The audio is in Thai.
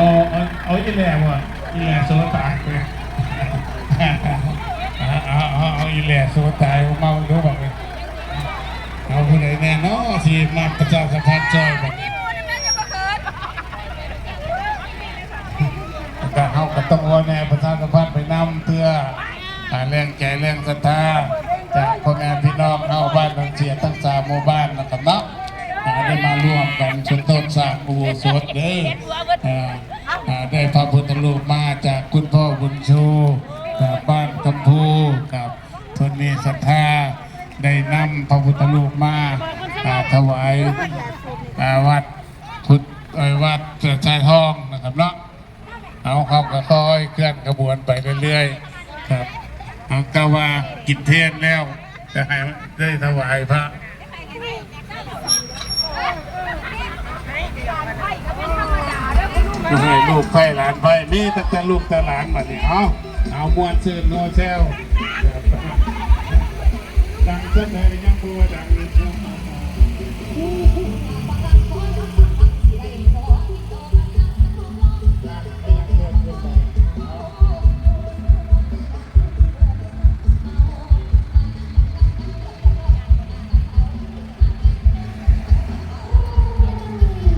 เอาเอาเอาอีแหล่ว่ะอีแหล่โซตายไปเอาเอาเอาอีแหล่โซตายเมาดูบอกเลยเอาผู้ใดแน่นาะที่มาประชาสัมพันธ์ช่วยแบบแต่เขาก็ต้องว่าแน่ประชาสัมพันธ์ไปนำเพื่อแรงใจแรงศรัทธา กันชุนต้นสร้างอุโบสถเด้อได้พระพุทธรูปมาจากคุณพ่อบุญชูจากบ้านกำพูกับทนมีศรัทธาได้นำพระพุทธรูปมาถวายอาวัดพุทธเอ่อวัดเสือชายทองนะครับเนาะเอาเขาก็ค่อยเคลื่อนขบวนไปเรื่อยๆครับเอาก็ว่ากินเทียนแล้วจะให้ได้ถวายพระ ให้ ลูกไผ่หลานไปมีแต่ลูกแต่หลานมาเนี่ยเอาเอามวนเชิญโนเซลดังเส้นเลยยังบัวดัง